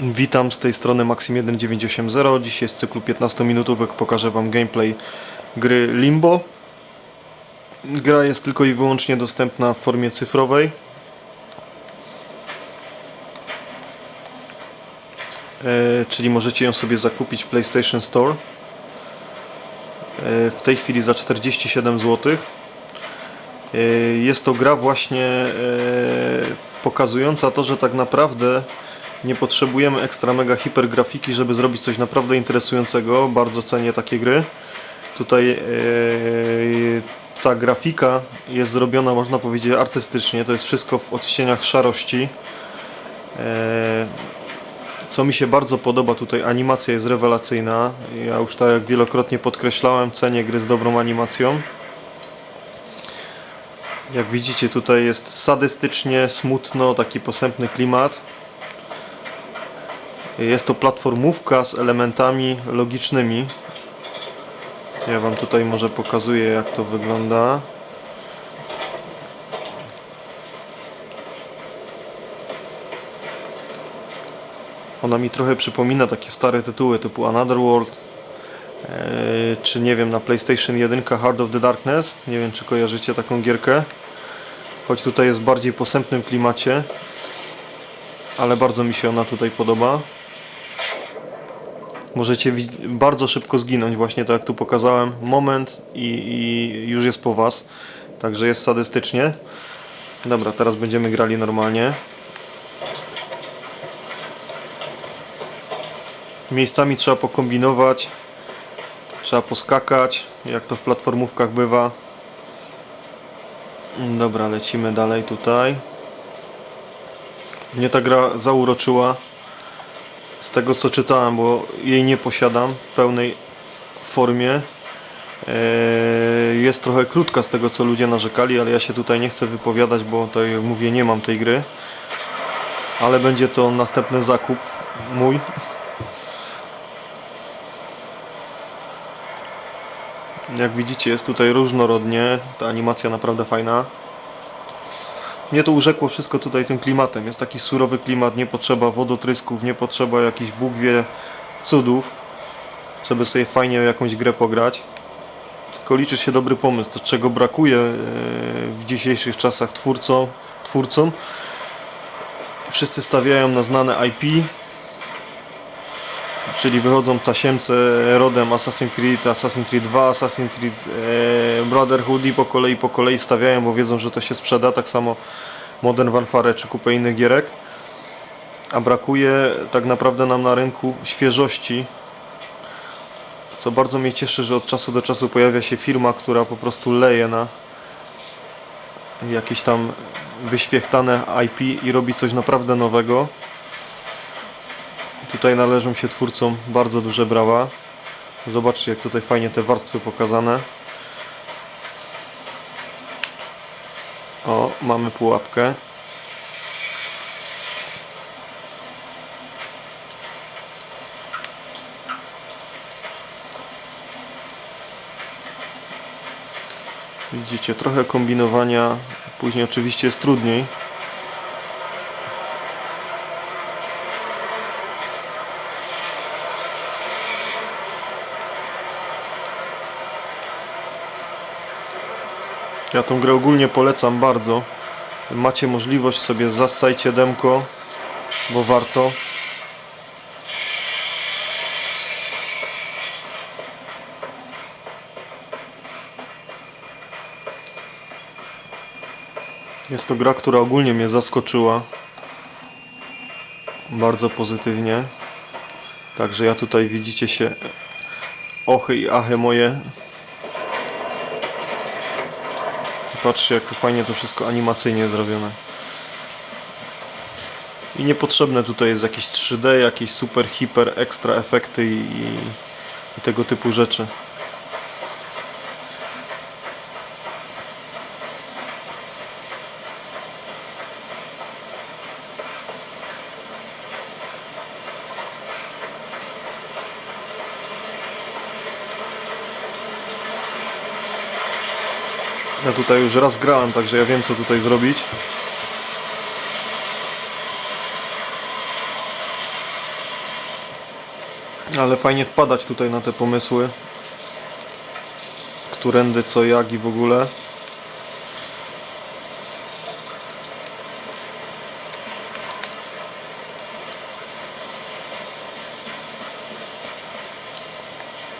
Witam z tej strony Maxim1980. Dzisiaj z cyklu 15 minutówek pokażę Wam gameplay gry Limbo. Gra jest tylko i wyłącznie dostępna w formie cyfrowej. E, czyli możecie ją sobie zakupić w PlayStation Store. E, w tej chwili za 47 zł. E, Jest to gra właśnie e, pokazująca to, że tak naprawdę nie potrzebujemy ekstra mega hipergrafiki, żeby zrobić coś naprawdę interesującego. Bardzo cenię takie gry. Tutaj e, ta grafika jest zrobiona, można powiedzieć, artystycznie. To jest wszystko w odcieniach szarości. E, co mi się bardzo podoba tutaj, animacja jest rewelacyjna. Ja już tak jak wielokrotnie podkreślałem, cenię gry z dobrą animacją. Jak widzicie tutaj jest sadystycznie, smutno, taki posępny klimat. Jest to platformówka z elementami logicznymi. Ja Wam tutaj może pokazuję jak to wygląda. Ona mi trochę przypomina takie stare tytuły typu Another World, e, czy nie wiem, na PlayStation 1 Heart of the Darkness. Nie wiem, czy kojarzycie taką gierkę. Choć tutaj jest w bardziej posępnym klimacie, ale bardzo mi się ona tutaj podoba. Możecie bardzo szybko zginąć, właśnie tak jak tu pokazałem. Moment i, i już jest po Was. Także jest sadystycznie. Dobra, teraz będziemy grali normalnie. Miejscami trzeba pokombinować, trzeba poskakać, jak to w platformówkach bywa. Dobra, lecimy dalej tutaj. Mnie ta gra zauroczyła z tego co czytałem, bo jej nie posiadam w pełnej formie. Eee, Jest trochę krótka z tego co ludzie narzekali, ale ja się tutaj nie chcę wypowiadać, bo jak mówię, nie mam tej gry. Ale będzie to następny zakup mój. Jak widzicie jest tutaj różnorodnie, ta animacja naprawdę fajna. Mnie to urzekło wszystko tutaj tym klimatem. Jest taki surowy klimat, nie potrzeba wodotrysków, nie potrzeba jakichś Bóg wie cudów, żeby sobie fajnie jakąś grę pograć. Tylko liczy się dobry pomysł, to czego brakuje e, w dzisiejszych czasach twórcom. twórcom. Wszyscy stawiają na znane IP, czyli wychodzą tasiemce rodem Assassin's Creed, Assassin's Creed 2, Assassin's Creed e, Brotherhood i po kolei, po kolei stawiają, bo wiedzą, że to się sprzeda, tak samo Modern Warfare czy kupę innych gierek. A brakuje tak naprawdę nam na rynku świeżości, co bardzo mnie cieszy, że od czasu do czasu pojawia się firma, która po prostu leje na jakieś tam wyświechtane IP i robi coś naprawdę nowego. Tutaj należą się twórcom bardzo duże brawa. Zobaczcie jak tutaj fajnie te warstwy pokazane. O, mamy pułapkę. Widzicie, trochę kombinowania, później oczywiście jest trudniej. Ja tą grę ogólnie polecam bardzo. Macie możliwość sobie zassajcie demko, bo warto. Jest to gra, która ogólnie mnie zaskoczyła. Bardzo pozytywnie. Także ja tutaj widzicie się ochy i achy moje Patrzcie jak to fajnie to wszystko animacyjnie zrobione. I niepotrzebne tutaj jest jakieś 3D, jakieś super, hiper, ekstra efekty i, i tego typu rzeczy. Ja tutaj już raz grałem, także ja wiem co tutaj zrobić. Ale fajnie wpadać tutaj na te pomysły. Którędy, co, jak i w ogóle.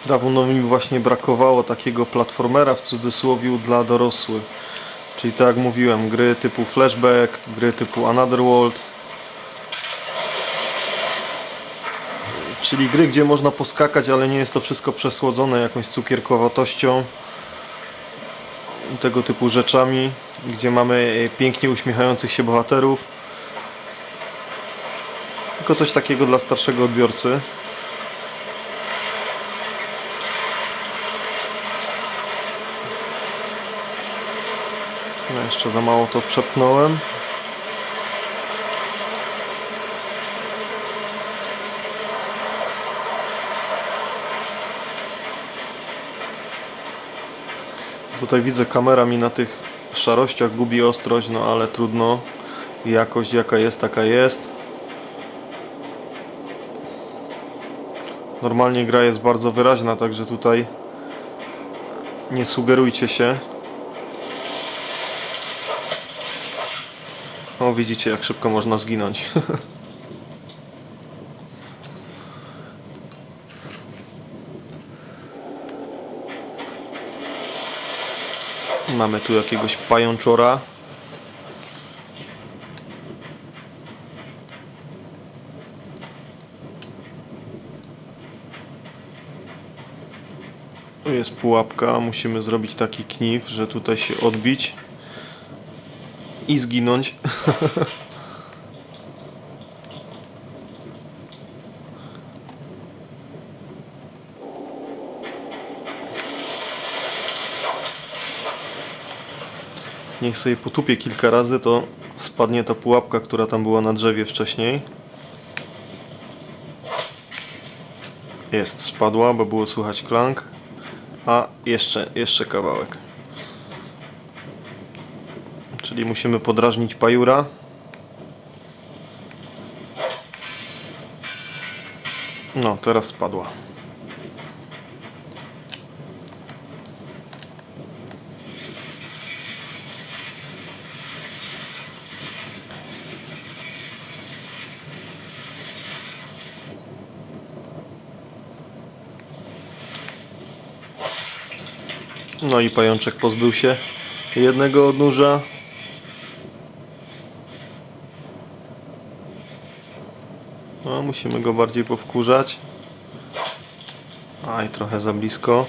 Dawno mi właśnie brakowało takiego platformera w cudzysłowie dla dorosłych. Czyli tak jak mówiłem, gry typu Flashback, gry typu Another World. Czyli gry, gdzie można poskakać, ale nie jest to wszystko przesłodzone jakąś cukierkowatością tego typu rzeczami, gdzie mamy pięknie uśmiechających się bohaterów. Tylko coś takiego dla starszego odbiorcy. No jeszcze za mało to przepchnąłem. Tutaj widzę kamera mi na tych szarościach gubi ostrość, no ale trudno. Jakość jaka jest, taka jest. Normalnie gra jest bardzo wyraźna, także tutaj nie sugerujcie się. Widzicie jak szybko można zginąć. Mamy tu jakiegoś pajączora. Tu jest pułapka, musimy zrobić taki knif, że tutaj się odbić i zginąć. Niech sobie potupię kilka razy, to spadnie ta pułapka, która tam była na drzewie wcześniej. Jest, spadła, bo było słychać klank. A jeszcze, jeszcze kawałek. Czyli musimy podrażnić pajura. No, teraz spadła. No i pajączek pozbył się jednego odnóża. No, musimy go bardziej powkurzać. Aj, trochę za blisko.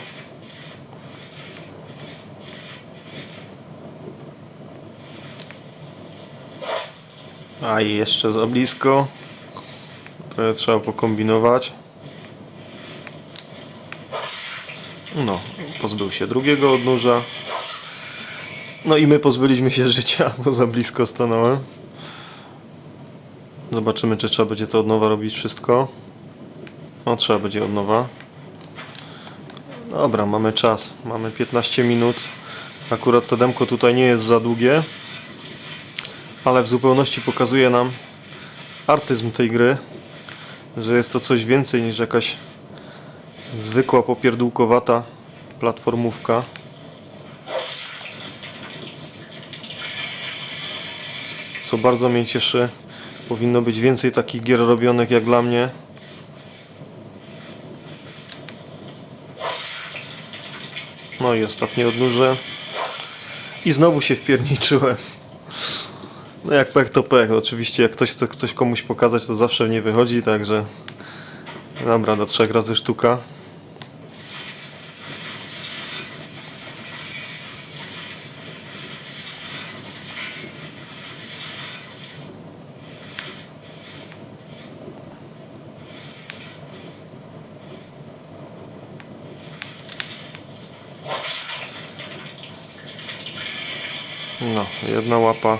Aj, jeszcze za blisko. Trochę trzeba pokombinować. No, pozbył się drugiego odnóża. No i my pozbyliśmy się życia, bo za blisko stanąłem. Zobaczymy, czy trzeba będzie to od nowa robić wszystko. No, trzeba będzie od nowa. Dobra, mamy czas. Mamy 15 minut. Akurat to demko tutaj nie jest za długie. Ale w zupełności pokazuje nam artyzm tej gry. Że jest to coś więcej niż jakaś zwykła popierdółkowata platformówka. Co bardzo mnie cieszy. Powinno być więcej takich gier robionych jak dla mnie. No i ostatnie odnóże. I znowu się wpierniczyłem. No jak pech to pech. Oczywiście jak ktoś chce coś komuś pokazać to zawsze nie wychodzi, także... Dobra, do trzech razy sztuka. No, jedna łapa.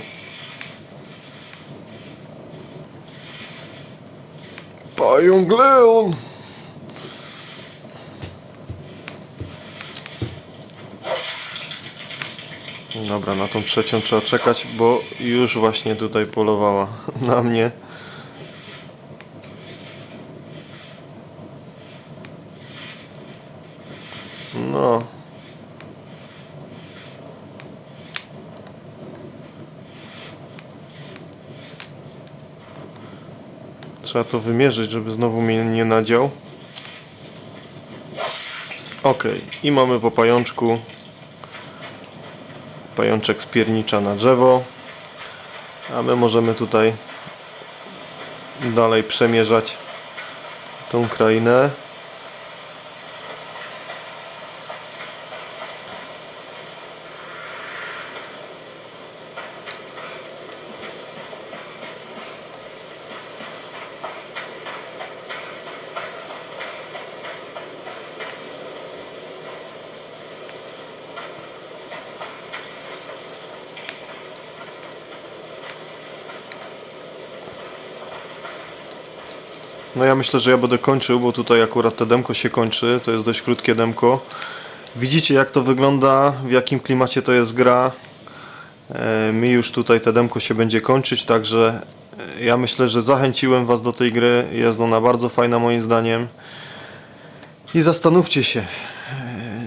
Pająk Leon! Dobra, na tą trzecią trzeba czekać, bo już właśnie tutaj polowała na mnie. No. Trzeba to wymierzyć, żeby znowu mnie nie nadział. Ok, i mamy po pajączku. Pajączek spiernicza na drzewo. A my możemy tutaj dalej przemierzać tą krainę. No ja myślę, że ja będę kończył, bo tutaj akurat te demko się kończy. To jest dość krótkie demko. Widzicie jak to wygląda, w jakim klimacie to jest gra. E, Mi już tutaj te demko się będzie kończyć, także e, ja myślę, że zachęciłem Was do tej gry. Jest ona bardzo fajna moim zdaniem. I zastanówcie się, e,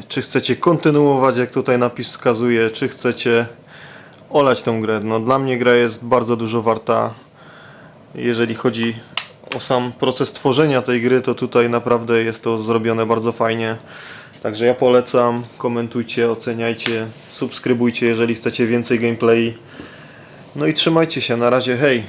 czy chcecie kontynuować, jak tutaj napis wskazuje, czy chcecie olać tą grę. No dla mnie gra jest bardzo dużo warta. Jeżeli chodzi o sam proces tworzenia tej gry, to tutaj naprawdę jest to zrobione bardzo fajnie. Także ja polecam, komentujcie, oceniajcie, subskrybujcie, jeżeli chcecie więcej gameplay. No i trzymajcie się, na razie, hej!